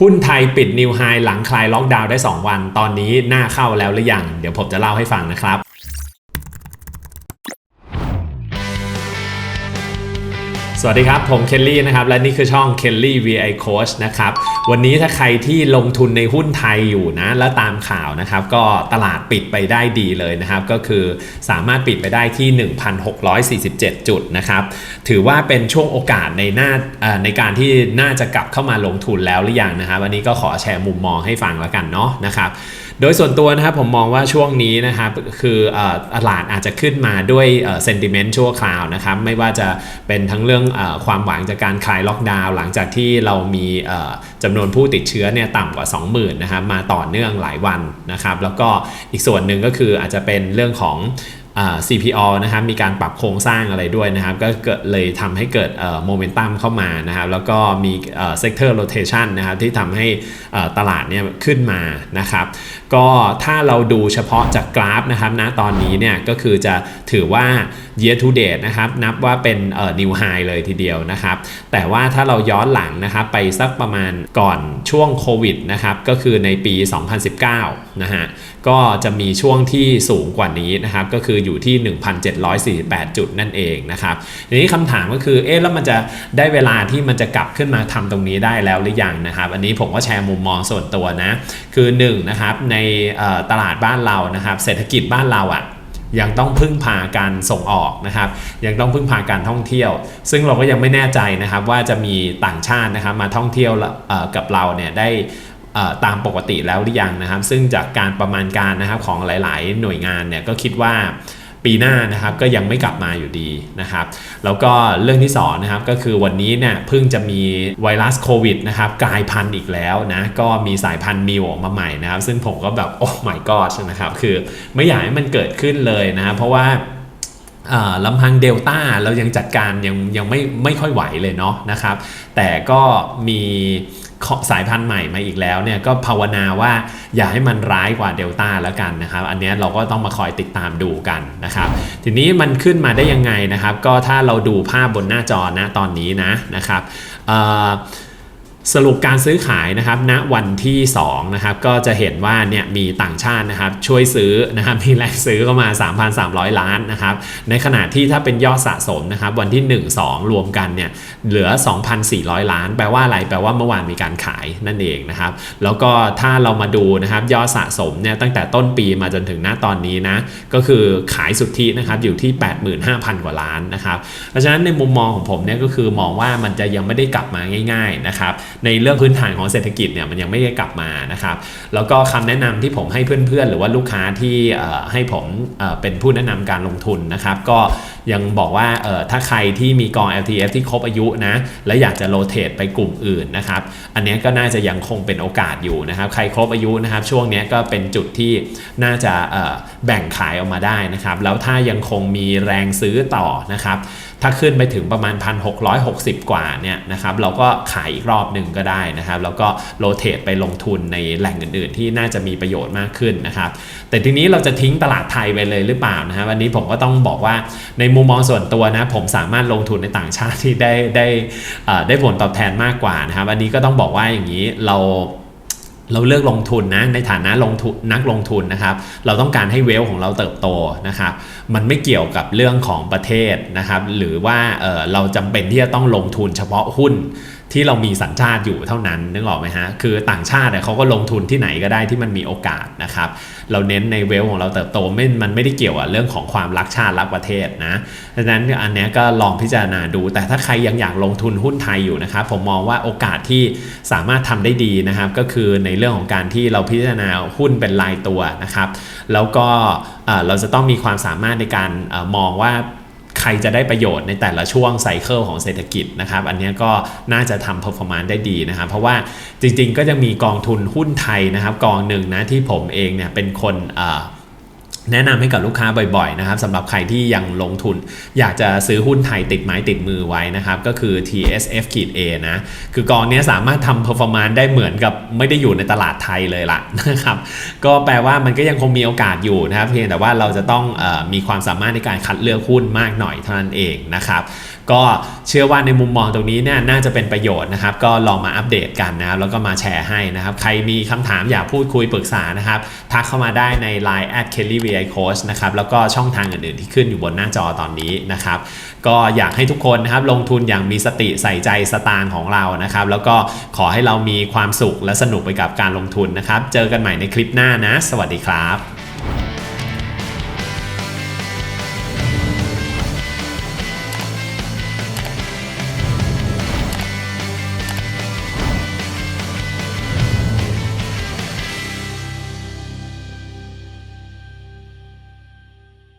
หุ้นไทยปิดนิวไฮหลังคลายล็อกดาวน์ได้ 2 วัน ตอนนี้หน้าเข้าแล้วหรือยัง เดี๋ยวผมจะเล่าให้ฟังนะครับ สวัสดีครับ ผมเคลลี่นะครับ และนี่คือช่อง Kelly VI Coach นะครับ วันนี้ถ้าใครที่ลงทุนในหุ้นไทยอยู่นะ และตามข่าวนะครับ ก็ตลาดปิดไปได้ดีเลยนะครับ ก็คือสามารถปิดไปได้ที่ 1,647 จุดนะครับ ถือว่าเป็นช่วงโอกาสในหน้าในการที่น่าจะกลับเข้ามาลงทุนแล้วหรือยังนะครับ วันนี้ก็ขอแชร์มุมมองให้ฟังแล้วกันเนาะนะครับโดยส่วนตัวนะครับผมมองว่าช่วงนี้นะครับคือตลาดอาจจะขึ้นมาด้วยเซนติเมนต์ชั่วคราวนะครับ ไม่ว่าจะเป็นทั้งเรื่องอความหวังจากการคลายล็อกดาวน์หลังจากที่เรามีจำนวนผู้ติดเชื้อเนี่ยต่ำกว่า 20,000นะครับมาต่อเนื่องหลายวันนะครับ แล้วก็อีกส่วนหนึ่งก็คืออาจจะเป็นเรื่องของ CPO นะครับมีการปรับโครงสร้างอะไรด้วยนะครับ ก็เกิดเลยทำให้เกิดโมเมนตัมเข้ามานะครับ แล้วก็มีเซกเตอร์โรเทชันนะครับที่ทำให้ตลาดเนี่ยขึ้นมานะครับ ก็ถ้าเราดูเฉพาะจากกราฟนะครับณตอนนี้เนี่ยก็คือจะถือว่า year to date นะครับ นับว่าเป็น new high เลยทีเดียวนะครับ แต่ว่าถ้าเราย้อนหลังนะครับไปสักประมาณก่อนช่วงโควิดนะครับ ก็คือในปี 2019 นะฮะก็จะมีช่วงที่สูงกว่านี้นะครับก็คืออยู่ที่ 1,748 จุดนั่นเองนะครับทีนี้คำถามก็คือเอ๊ะแล้วมันจะได้เวลาที่มันจะกลับขึ้นมาทำตรงนี้ได้แล้วหรือยังนะครับ อันนี้ผมก็แชร์มุมมองส่วนตัวนะคือ1นะครับในตลาดบ้านเรานะครับ เศรษฐกิจบ้านเราอะ่ะยังต้องพึ่งพาการส่งออกนะครับ ยังต้องพึ่งพาการท่องเที่ยว ซึ่งเราก็ยังไม่แน่ใจนะครับว่าจะมีต่างชาตินะครับมาท่องเที่ยวกับเราเนี่ยได้ ตามปกติแล้วหรือยังนะครับ ซึ่งจากการประมาณการนะครับของหลาย ๆ หน่วยงานเนี่ยก็คิดว่าปีหน้านะครับก็ยังไม่กลับมาอยู่ดีนะครับ แล้วก็เรื่องที่สองนะครับก็คือวันนี้เนี่ยเพิ่งจะมีไวรัสโควิดนะครับกลายพันธุ์อีกแล้วนะก็มีสายพันธุ์มิวออกมาใหม่นะครับ ซึ่งผมก็แบบโอ้ my god นะครับคือไม่อยากให้มันเกิดขึ้นเลยนะครับเพราะว่า ลำพังเดลต้าเรายังจัดการยังยังไม่ไม่ค่อยไหวเลยเนาะนะครับ แต่ก็มีสายพันธุ์ใหม่มาอีกแล้วเนี่ยก็ภาวนาว่าอย่าให้มันร้ายกว่าเดลต้าแล้วกันนะครับ อันนี้เราก็ต้องมาคอยติดตามดูกันนะครับ ทีนี้มันขึ้นมาได้ยังไงนะครับ ก็ถ้าเราดูภาพบนหน้าจอนะตอนนี้นะนะครับ สรุปการซื้อขายนะครับณวันที่2นะครับก็จะเห็นว่าเนี่ยมีต่างชาตินะครับช่วยซื้อนะครับมีแรงซื้อเข้ามา 3,300 ล้านนะครับในขณะที่ถ้าเป็นยอดสะสมนะครับวันที่ 1 2 รวมกันเนี่ยเหลือ 2,400 ล้าน แปลว่าอะไรแปลว่าเมื่อวานมีการขายนั่นเองนะครับแล้วก็ถ้าเรามาดูนะครับยอดสะสมเนี่ยตั้งแต่ต้นปีมาจนถึงหน้าตอนนี้นะก็คือขายสุทธินะครับอยู่ที่ 85,000 กว่าล้านนะครับเพราะฉะนั้นในมุมมองของผมเนี่ยก็คือมองว่ามันจะยังไม่ได้กลับมาง่าย ๆนะครับในเรื่องพื้นฐานของเศรษฐกิจเนี่ยมันยังไม่ได้กลับมานะครับ แล้วก็คำแนะนำที่ผมให้เพื่อนๆ หรือว่าลูกค้าที่ให้ผมเอ่อเป็นผู้แนะนำการลงทุนนะครับ ก็ ยังบอกว่าเอ่อถ้าใครที่มีกอง LTF ที่ครบอายุนะ และอยากจะโรเตทไปกลุ่มอื่นนะครับ อันนี้ก็น่าจะยังคงเป็นโอกาสอยู่นะครับ ใครครบอายุนะครับ ช่วงนี้ก็เป็นจุดที่น่าจะแบ่งขายออกมาได้นะครับ แล้วถ้ายังคงมีแรงซื้อต่อนะครับถ้าขึ้นไปถึงประมาณ 1,660 กว่าเนี่ยนะครับเราก็ขายอีกรอบหนึ่งก็ได้นะครับ แล้วก็โรเตทไปลงทุนในแหล่งอื่น ๆ ที่น่าจะมีประโยชน์มากขึ้นนะครับ แต่ทีนี้เราจะทิ้งตลาดไทยไปเลยหรือเปล่านะครับวันนี้ผมก็ต้องบอกว่าในมุมมองส่วนตัวนะผมสามารถลงทุนในต่างชาติที่ได้ได้ได้ผลตอบแทนมากกว่านะครับอันนี้ก็ต้องบอกว่าอย่างนี้เราเราเลือกลงทุนนะในฐานะลงทุนนักลงทุนนะครับ เราต้องการให้เวลของเราเติบโตนะครับมันไม่เกี่ยวกับเรื่องของประเทศนะครับ หรือว่าเเราจำเป็นที่จะต้องลงทุนเฉพาะหุ้น ที่เรามีสัญชาติอยู่เท่านั้นนึกออกไหมฮะคือต่างชาติเนี่ยเขาก็ลงทุนที่ไหนก็ได้ที่มันมีโอกาสนะครับ เราเน้นในเวลของเราเติบโตไม่มันไม่ได้เกี่ยวกับเรื่องของความรักชาติรักประเทศนะดังนั้นอันนี้ก็ลองพิจารณาดู แต่ถ้าใครยังอยากลงทุนหุ้นไทยอยู่นะครับ ผมมองว่าโอกาสที่สามารถทำได้ดีนะครับ ก็คือในเรื่องของการที่เราพิจารณาหุ้นเป็นรายตัวนะครับ แล้วก็เราจะต้องมีความสามารถในการอมองว่า ใครจะได้ประโยชน์ในแต่ละช่วงไซเคิลของเศรษฐกิจนะครับอันนี้ก็น่าจะทำ performance ได้ดีนะครับ เพราะว่าจริงๆก็จะมีกองทุนหุ้นไทยนะครับ กองหนึ่งนะที่ผมเองเนี่ยเป็นคนอ่อ แนะนำให้กับลูกค้าบ่อยๆนะครับสำหรับใครที่ยังลงทุน อยากจะซื้อหุ้นไทยติดไม้ติดมือไว้นะครับ ก็คือ TSF ขีด A นะ คือกองนี้สามารถทำ performance ได้เหมือนกับไม่ได้อยู่ในตลาดไทยเลยล่ะนะครับ ก็แปลว่ามันก็ยังคงมีโอกาสอยู่นะครับ เพียงแต่ว่าเราจะต้องอมีความสามารถในการคัดเลือกหุ้นมากหน่อยเท่านั้นเองนะครับ ก็เชื่อว่าในมุมมองตรงนี้เนี่ยน่าจะเป็นประโยชน์นะครับ ก็ลองมาอัปเดตกันนะครับแล้วก็มาแชร์ให้นะครับ ใครมีคำถามอยากพูดคุยปรึกษานะครับ ทักเข้ามาได้ใน Line at kelly vi coach นะครับแล้วก็ช่องทางอื่นๆที่ขึ้นอยู่บนหน้าจอตอนนี้นะครับ ก็อยากให้ทุกคนนะครับลงทุนอย่างมีสติใส่ใจสตางค์ของเรานะครับ แล้วก็ขอให้เรามีความสุขและสนุกไปกับการลงทุนนะครับ เจอกันใหม่ในคลิปหน้านะ สวัสดีครับ